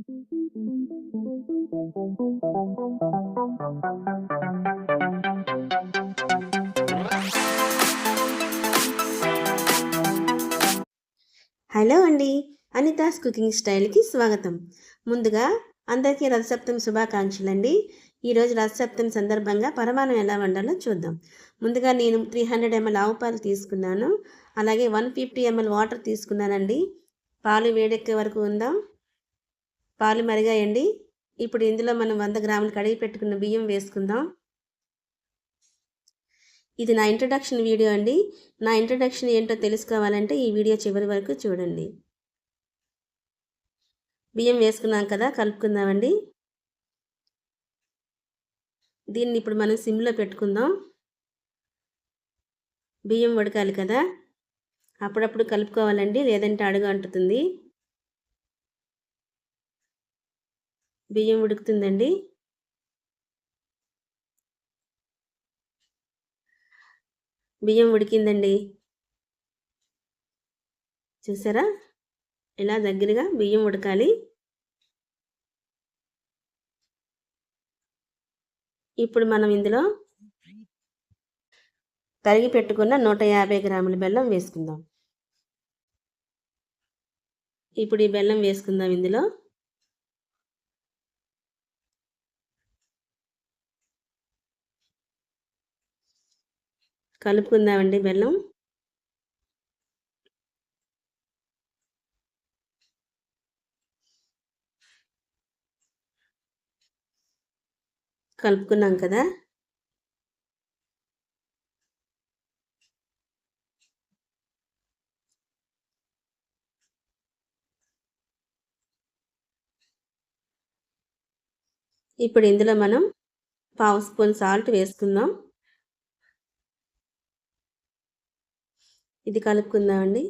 Hello అండి Anita's cooking స్టైల్కి స్వాగతం. ముందుగా అందరికీ రథసప్తమి శుభాకాంక్షలు అండి ఈరోజు రథసప్తమి సందర్భంగా పరమాణం ఎలా వండాలో చూద్దాం. ముందుగా నేను త్రీ హండ్రెడ్ ఎంఎల్ ఆవు పాలు తీసుకున్నాను. అలాగే వన్ ఫిఫ్టీ ఎంఎల్ వాటర్ తీసుకున్నానండి. పాలు వేడెక్కే వరకు ఉందాం? పాలు మరిగాయండి. ఇప్పుడు ఇందులో మనం వంద గ్రాములు కడిగి పెట్టుకున్న బియ్యం వేసుకుందాం. ఇది నా ఇంట్రడక్షన్ వీడియో అండి. నా ఇంట్రడక్షన్ ఏంటో తెలుసుకోవాలంటే ఈ వీడియో చివరి వరకు చూడండి. బియ్యం వేసుకున్నాం కదా కలుపుకుందామండి. దీన్ని ఇప్పుడు మనం సిమ్లో పెట్టుకుందాం. బియ్యం ఉడకాలి కదా. అప్పుడప్పుడు కలుపుకోవాలండి లేదంటే అడుగు అంటుతుంది బియ్యం ఉడుకుతుందండి. బియ్యం ఉడికిందండి. చూసారా? ఇలా దగ్గరగా బియ్యం ఉడకాలి. ఇప్పుడు మనం ఇందులో తరిగి పెట్టుకున్న నూట యాభై గ్రాముల బెల్లం వేసుకుందాం. ఇప్పుడు ఈ బెల్లం వేసుకుందాం ఇందులో. కలుపుకుందామండి బెల్లం. కలుపుకున్నాం కదా. ఇప్పుడు ఇందులో మనం పావు స్పూన్ సాల్ట్ వేసుకుందాం. ఇది కలుపుకుందామండి.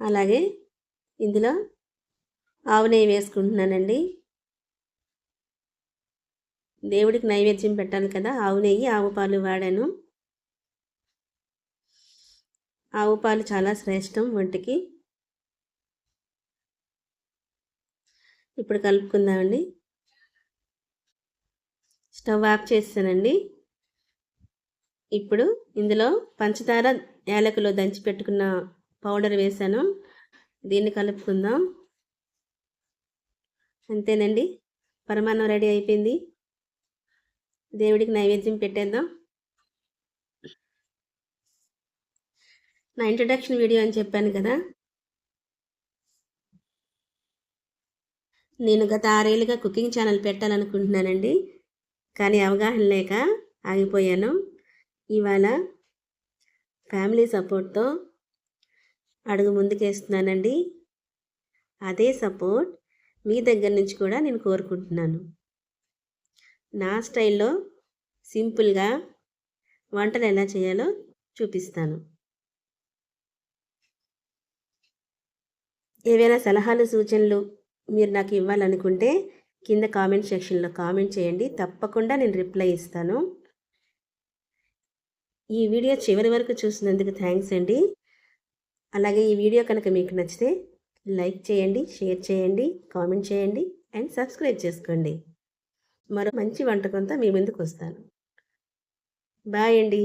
అలాగే ఇందులో ఆవు నెయ్యి వేసుకుంటున్నానండి. దేవుడికి నైవేద్యం పెట్టాలి కదా ఆవు నెయ్యి ఆవు పాలు వాడాను. ఆవు పాలు చాలా శ్రేష్టం వంటికి. ఇప్పుడు కలుపుకుందామండి. స్టవ్ ఆఫ్ చేస్తానండి. ఇప్పుడు ఇందులో పంచదార యాలకులు దంచి పెట్టుకున్న పౌడర్ వేసాను. దీన్ని కలుపుకుందాం. అంతేనండి. పరమాన్నం రెడీ అయిపోయింది. దేవుడికి నైవేద్యం పెట్టేద్దాం. నా ఇంట్రడక్షన్ వీడియో అని చెప్పాను కదా. నేను గత ఆరేళ్ళుగా కుకింగ్ ఛానల్ పెట్టాలనుకుంటున్నానండి. కానీ అవగాహన లేక ఆగిపోయాను. ఇవాళ ఫ్యామిలీ సపోర్ట్తో అడుగు ముందుకేస్తున్నానండి. అదే సపోర్ట్ మీ దగ్గర నుంచి కూడా నేను కోరుకుంటున్నాను. నా స్టైల్లో సింపుల్గా వంటలు ఎలా చేయాలో చూపిస్తాను. ఏవైనా సలహాలు సూచనలు మీరు నాకు ఇవ్వాలనుకుంటే కింద కామెంట్ సెక్షన్లో కామెంట్ చేయండి. తప్పకుండా నేను రిప్లై ఇస్తాను. ఈ వీడియో చివరి వరకు చూసినందుకు థ్యాంక్స్ అండి. అలాగే ఈ వీడియో కనుక మీకు నచ్చితే లైక్ చేయండి షేర్ చేయండి కామెంట్ చేయండి అండ్ సబ్స్క్రైబ్ చేసుకోండి. మరో మంచి వంటకంతో మీ ముందుకు వస్తాను. బాయ్ అండి.